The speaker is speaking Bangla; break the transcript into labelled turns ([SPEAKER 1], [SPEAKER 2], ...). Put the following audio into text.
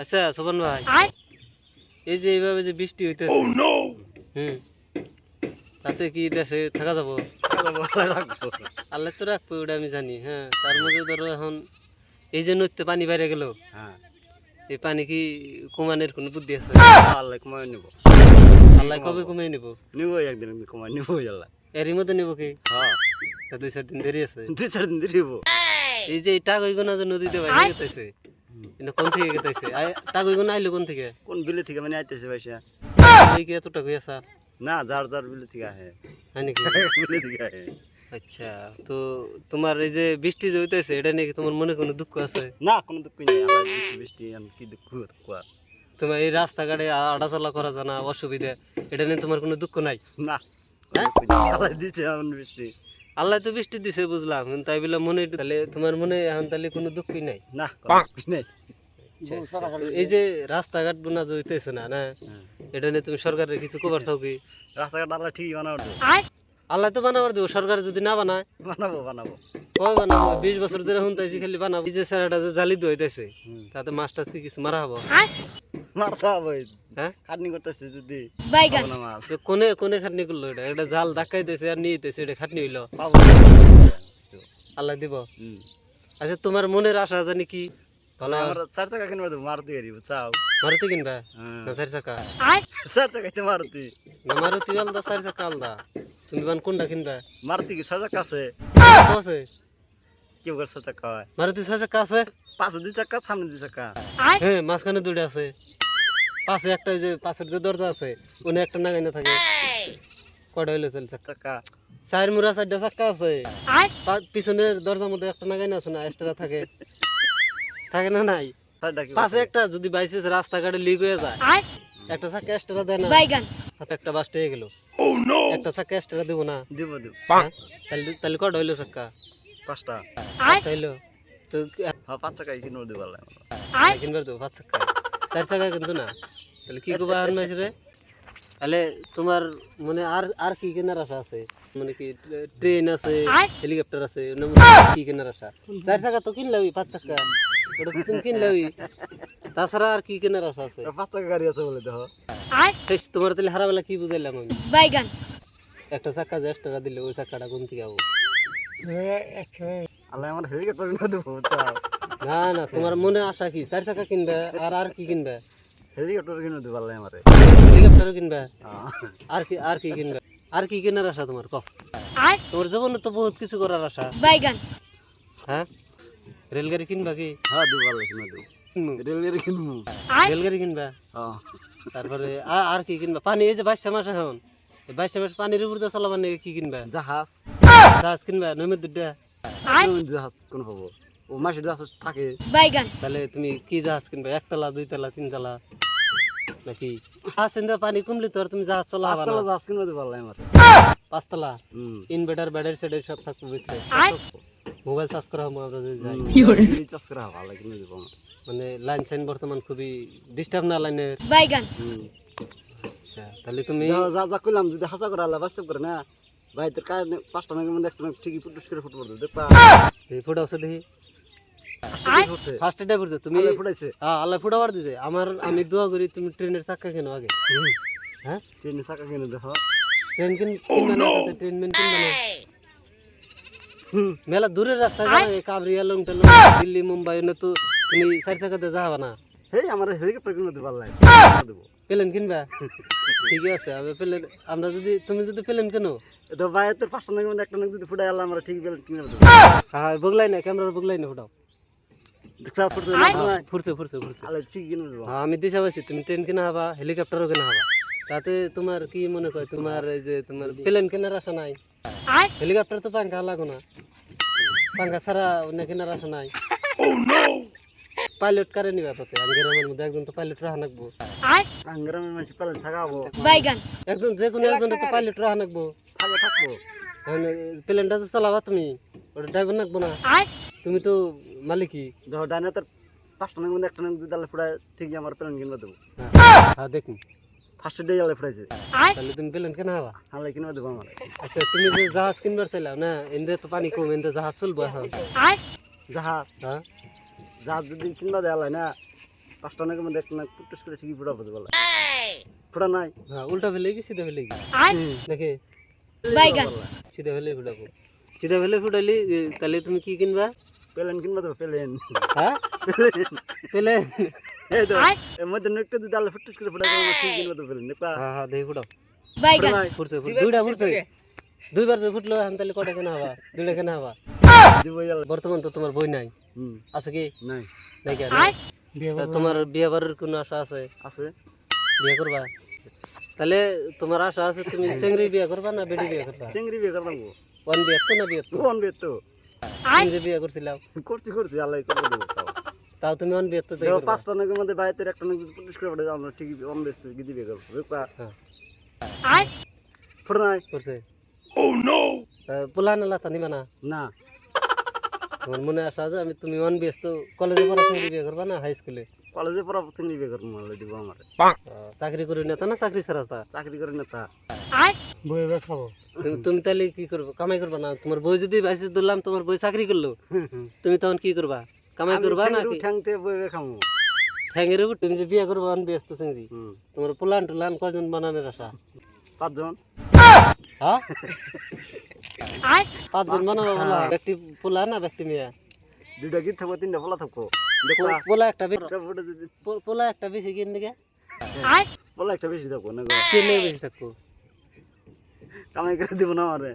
[SPEAKER 1] আচ্ছা সোপান ভাই। এই যে এইভাবে যে বৃষ্টি হইতেছে। হুম। তাতে কি দেশে থাকা যাব? আল্লাহ তো রাখব ওটা আমি জানি হ্যাঁ। তার মধ্যে ধরো এখন এই যে নদীতে পানি বাইরে গেল
[SPEAKER 2] হ্যাঁ।
[SPEAKER 1] এই পানি কি কমানোর কোনো বুদ্ধি আছে?
[SPEAKER 2] আল্লাহ কমাই নিব।
[SPEAKER 1] আল্লাহ কবে কমিয়ে নিব?
[SPEAKER 2] নিব একদিন কমাই নিব আল্লাহ।
[SPEAKER 1] এরই মধ্যে নিব কি?
[SPEAKER 2] হ্যাঁ।
[SPEAKER 1] দুই চার দিন দেরি আছে।
[SPEAKER 2] দুই চার দিন দিব
[SPEAKER 1] এই। যে টাক হইগো যে নদীতে বাইরে গেতেছে এটা কোন থেকে গেতেছে টাক হইগো না আইলো কোন থেকে?
[SPEAKER 2] কোন বিলে থেকে মানে আইতেছে পয়সা
[SPEAKER 1] এই কি এত টাক হয়ে
[SPEAKER 2] না যার যার বিলে থেকে আহে।
[SPEAKER 1] হয় নাকি?
[SPEAKER 2] বিলে থেকে আহে।
[SPEAKER 1] আচ্ছা তো তোমার এই যে বৃষ্টি যে হইতেছে এটা নাকি তোমার মনে কোনো দুঃখ আছে?
[SPEAKER 2] না কোনো দুঃখ নেই। আল্লাহ বৃষ্টি বৃষ্টি আমি কি দুঃখ কোয়া
[SPEAKER 1] তোমার এই রাস্তাঘাটে আড়াচলা করা জানা অসুবিধা এটা নিয়ে তোমার কোনো দুঃখ নাই?
[SPEAKER 2] না? কোনো দুঃখ নেই। আল্লাহ দিচ্ছে এমন বৃষ্টি।
[SPEAKER 1] আল্লাহ তো বৃষ্টি দিছে বুঝলাম। তাই বলে মনে তাহলে তোমার মনে এখন তাহলে কোনো দুঃখই নাই?
[SPEAKER 2] না নেই।
[SPEAKER 1] আচ্ছা, আচ্ছা। এই যে রাস্তাঘাট বোনা যে হইতেছে না না?
[SPEAKER 2] হ্যাঁ।
[SPEAKER 1] এটা নিয়ে তুমি সরকারের কিছু কবার চাও কি?
[SPEAKER 2] রাস্তাঘাট আল্লাহ ঠিকই বানাবো
[SPEAKER 1] আল্লাহ তো বানাবার দেবো সরকার যদি না বানায়?
[SPEAKER 2] বানাবো বানাবো।
[SPEAKER 1] কয় বানাবো? বিশ বছর ধরে শুনতেছি খালি বানাবো। এই যে স্যারটা যে জালি দইতেছে
[SPEAKER 2] হুম।
[SPEAKER 1] তাতে মাছটা কিছু মারা হব?
[SPEAKER 2] মারতে হবে
[SPEAKER 1] হ্যাঁ?
[SPEAKER 2] খাটনি করতেছে যদি।
[SPEAKER 1] কোনে কোনে খাটনি করল এটা? এটা জাল ধাক্কাইতেছে আর নিয়ে যেতেছে এটা খাটনি হইল। আল্লাহ দিব। আচ্ছা তোমার মনের আশা জানি কি? ভালো
[SPEAKER 2] আমার চার চাকা কিনবো তো মারুতি গাড়ি চাও।
[SPEAKER 1] মারুতি কিনবা?
[SPEAKER 2] হ্যাঁ।
[SPEAKER 1] না চারি চাকা?
[SPEAKER 2] চার চাকাইতে মারুতি।
[SPEAKER 1] না মারুতি আলাদা চারি চাকা আলাদা। তুমি বান কোনটা কিনবা?
[SPEAKER 2] মারুতি কি ছয় চাকা আছে? করে ছয় চাকা হয়?
[SPEAKER 1] মারুতি ছয় চাকা আছে?
[SPEAKER 2] পাশে দুই চাকা সামনে দুই চাকা।
[SPEAKER 1] হ্যাঁ মাঝখানে দুইটা আছে। পাশে একটা যে পাশের যে দরজা আছে ওনে একটা নাগাই না থাকে। কয়টা হইল চল চাকা
[SPEAKER 2] চাকা
[SPEAKER 1] চার মুড়া চারটা চাক্কা আছে। পিছনের দরজার মধ্যে একটা নাগাই না আছে না এক্সট্রা থাকে। থাকে না নাই? পাশে একটা যদি বাইসেস রাস্তাঘাটে লিক হয়ে যায়। একটা চাক্কা এক্সট্রা দেয় না।
[SPEAKER 3] বাইগান।
[SPEAKER 1] হাতে একটা বাস হয়ে গেল। একটা চাক্কা এক্সট্রা দেবো না।
[SPEAKER 2] দিব দিব।
[SPEAKER 1] হ্যাঁ? তাহলে তাহলে কটা হইল চাক্কা?
[SPEAKER 2] পাঁচটা।
[SPEAKER 1] হইল? তো
[SPEAKER 2] হ্যাঁ পাঁচ চাকাই কিনবো দিব
[SPEAKER 1] কিনবার দেবো পাঁচ চাক্কা। চার চাকা কিন্তু না। তাহলে কি করব আর মাস রে তাহলে তোমার মানে আর আর কি কেনার আশা আছে? মানে কি ট্রেন আছে হেলিকপ্টার আছে কি কেনার আশা? চার চাকা তো কিনলাবি পাঁচ চাকা। ওটা তুমি কিনলাবি তাছাড়া আর কি কেনার আশা আছে?
[SPEAKER 2] পাঁচ চাকা গাড়ি আছে বলে দেখো।
[SPEAKER 1] শেষ তোমার তাহলে হারাবেলা কি বুঝাইলাম আমি?
[SPEAKER 3] বাইগান।
[SPEAKER 1] একটা চাক্কা যে এক্সট্রা দিলে ওই চাক্কাটা কোন থেকে আবো?
[SPEAKER 2] আল্লাহ আমার হেলিকপ্টার দেবো চাও
[SPEAKER 1] না না তোমার মনে আশা কি? চার চাকা কিনবে আর আর কি কিনবে?
[SPEAKER 2] হেলিকপ্টার কিনে দেবো আল্লাহ আমারে।
[SPEAKER 1] হেলিকপ্টারও কিনবে। আর কি আর কি কিনবে? আর কি কেনার আশা তোমার? কফ তোমার জীবনে তো বহুত কিছু করার আশা।
[SPEAKER 3] বাইগান।
[SPEAKER 1] হ্যাঁ? রেলগাড়ি কিনবা কি?
[SPEAKER 2] হ্যাঁ দেবো আল্লাহ কিনে দেবো। রেল গাড়ি কিনবো
[SPEAKER 1] রেলগাড়ি কিনবা?
[SPEAKER 2] হ্যাঁ
[SPEAKER 1] তারপরে আর কি কিনবা? পানি এই যে বাইশটা মাস এখন। বাইশটা মাস পানির উপর দিয়ে চলাবার নাকি কি কিনবা?
[SPEAKER 2] জাহাজ।
[SPEAKER 1] জাহাজ কিনবা? নৈমের দুটা
[SPEAKER 2] কোন জাহাজ কোন পাবো ও মাসের জাহাজ থাকে।
[SPEAKER 3] বাইগান।
[SPEAKER 1] তাহলে তুমি কি জাহাজ কিনবা? একতলা দুইতলা তিনতলা? নাকি? চিন্তা পানি কমলে তো আর তুমি জাহাজ চলা
[SPEAKER 2] পাঁচতলা জাহাজ কিনে দেবো আল্লাহ আমার।
[SPEAKER 1] পাঁচতলা? ইনভার্টার ব্যাটারি সেটারি সব থাকবে ভিতরে। মোবাইল চার্জ করা হবে আমরা যদি যাই।
[SPEAKER 2] চাষ করা? হবে আল্লাহ কিনে দেবো
[SPEAKER 1] মানে লাইন সাইন বর্তমান খুবই ডিস্টার্ব না লাইনের?
[SPEAKER 3] বাইগান।
[SPEAKER 1] আচ্ছা তাহলে তুমি
[SPEAKER 2] যা যা করলাম যদি হাসা করে আল্লাহ বাস্তব করে না ভাই তোর কাজ পাঁচটা নাকি মধ্যে একটা ঠিকই ফুটুস করে ফুটবল দেখবা
[SPEAKER 1] এই ফুটা আছে দেখি। ফার্স্ট ডে পড়ছে তুমি
[SPEAKER 2] ফুটাইছে।
[SPEAKER 1] হ্যাঁ আল্লাহ ফুটাবার দিছে। আমার আমি দোয়া করি তুমি ট্রেনের চাক্কা কেন আগে। হ্যাঁ?
[SPEAKER 2] ট্রেনে চাকা কিনে দেখো।
[SPEAKER 1] ট্রেন কিন কিনবে না ট্রেন মেন কিনবে না। মেলা দূরের রাস্তা এই কাবরিয়া লং টেলং দিল্লি মুম্বাই না তো তুমি চার চাকাতে যাবা না।
[SPEAKER 2] হেই আমার হেলিকপ্টার কিনে দেবো। কিনে
[SPEAKER 1] প্লেন কিনবা? ঠিকই আছে আমি প্লেন আমরা যদি তুমি যদি প্লেন কেন।
[SPEAKER 2] এটা ভাই তোর পাঁচটা নাকি একটা নাকি যদি ফুটাই আল্লাহ আমরা ঠিক বেলা কিনে দেবো।
[SPEAKER 1] হ্যাঁ বগলাই না ক্যামেরার বগলাই না ফুটাও
[SPEAKER 2] দেখছা ফুটছে না তোমার?
[SPEAKER 1] ফুরছে ফুরছে ফুরছে
[SPEAKER 2] আল্লাহ ঠিক কিনে
[SPEAKER 1] হ্যাঁ আমি দিশা পাইছি তুমি ট্রেন কিনা হবা হেলিকপ্টারও কিনা হবা। তাতে তোমার কি মনে হয় তোমার এই যে তোমার প্লেন কেনার আশা নাই? হেলিকপ্টার তো পাঙ্খা লাগো না। পাঙ্খা ছাড়া অন্য কেনার আশা নাই। পাইলট কারে নিবা তাতে? আমি গ্রামের মধ্যে একজন তো পাইলট রাহা নাকবো
[SPEAKER 2] গ্রামের মানুষ পেলে থাকাবো
[SPEAKER 1] একজন যে কোনো একজন তো পাইলট রাহা নাকবো
[SPEAKER 2] থাকব
[SPEAKER 1] প্লেনটা তো চালাবা তুমি ওটা ড্রাইভার নাকবো না। তুমি তো মালিকই
[SPEAKER 2] দেখো ডাইনে তোর পাঁচটা নাকি মধ্যে একটা নাকি যদি ফুটায় ঠিকই আমার প্লেন কিনে দেবো।
[SPEAKER 1] হ্যাঁ হ্যাঁ দেখুন।
[SPEAKER 2] ফার্স্ট ডে আলে ফুটাইছে
[SPEAKER 1] তাহলে তুমি পেলেন কেন হবা
[SPEAKER 2] হালাই কিনবা দেবো আমার।
[SPEAKER 1] আচ্ছা তুমি যে জাহাজ কিনবার চাইলাম না এনদে তো পানি কম এনদে জাহাজ চলবো এখন।
[SPEAKER 2] জাহাজ?
[SPEAKER 1] হ্যাঁ।
[SPEAKER 2] জাহাজ যদি কিনবা দেওয়া হয় না? পাঁচটা নাকের মধ্যে একটা নাক পুটুস করে ঠিকই ফুটাবো বলে ফুটা নাই?
[SPEAKER 1] হ্যাঁ উল্টা ফেলে কি সিধা ফেলে কি? নাকি? সিধা ফেলে ফুটাবো সিধা ফেলে ফুটাইলি তাহলে তুমি কি কিনবা?
[SPEAKER 2] পেলেন কিনবা দেবো পেলেন।
[SPEAKER 1] হ্যাঁ? পেলে
[SPEAKER 2] এই তো এর মধ্যে নেকটা যদি আলে ফুটুস করে ফুটাবো ঠিক কিনবা দেবো পেলেন দেখবা
[SPEAKER 1] হ্যাঁ হ্যাঁ দেখি ফুটাও।
[SPEAKER 2] ফুটা নাই
[SPEAKER 1] ফুটছে দুইটা ফুটছে দুইবার যে ফুটলো এখন তাহলে কটা কেনা হবা? দুইটা কেনা হবা? বর্তমান তো তোমার বই নাই। আছে কি?
[SPEAKER 2] নাই।
[SPEAKER 1] নাই কেন তোমার বিয়ে করার কোনো আশা আছে?
[SPEAKER 2] আছে।
[SPEAKER 1] বিয়ে করবা? তাহলে তোমার আশা আছে তুমি চেংড়ি বিয়ে করবা না বেডি বিয়ে করবা?
[SPEAKER 2] চিংড়ি বিয়ে গো।
[SPEAKER 1] ওয়ান বিয়ে তো না বিয়ে তো
[SPEAKER 2] কোন বিয়ে তো
[SPEAKER 1] তুমি যে বিয়ে করছিলাম।
[SPEAKER 2] করছি করছি আল্লাহ করে দেবো। তাও।
[SPEAKER 1] তুমি বিয়ে তো
[SPEAKER 2] দেখো পাঁচটা মধ্যে একটা নাক যদি পুটুস করে ফুটে আমরা ঠিকই অন বেসতে গিয়ে দিবে করব। দেখবা
[SPEAKER 1] হ্যাঁ।
[SPEAKER 2] ফুটা নাই।
[SPEAKER 1] করছে। পোলা নালা তা নিবা না।
[SPEAKER 2] না।
[SPEAKER 1] মনে আশা আছে আমি তুমি ওয়ান বিয়ে তো কলেজে পড়া চেংড়ি বিয়ে করবা না হাই স্কুলে
[SPEAKER 2] কলেজে পড়া চিংড়ি বিয়ে করব দিব আমার।
[SPEAKER 1] চাকরি করি না তা না চাকরি ছাড়া
[SPEAKER 2] চাকরি করে না তা
[SPEAKER 1] বই খাব। তুমি তাহলে কি করব? কামাই করবা না? তোমার বই যদি বাইসে ধরলাম তোমার বই চাকরি করল। তুমি তখন কি করবা? কামাই করবা না
[SPEAKER 2] ঠ্যাংতে বই খামো
[SPEAKER 1] ঠ্যাঙের উপর তুমি যে বিয়ে করবা ওয়ান বিয়ে তো চেংড়ি তোমার পোলান টোলান কজন বানানোর আশা?
[SPEAKER 2] পাঁচজন।
[SPEAKER 1] হ্যাঁ? পাঁচজন বানাবো বলা? ব্যক্তি পোলা না ব্যক্তি মেয়ে?
[SPEAKER 2] দুইটা গীত থাকব তিনটা পোলা থাকব?
[SPEAKER 1] পোলা একটা পোলা একটা বেশি কিন দিকে
[SPEAKER 2] পোলা একটা বেশি থাকব না
[SPEAKER 1] কিনে বেশি থাকব।
[SPEAKER 2] কামাই করে দিব না আমারে।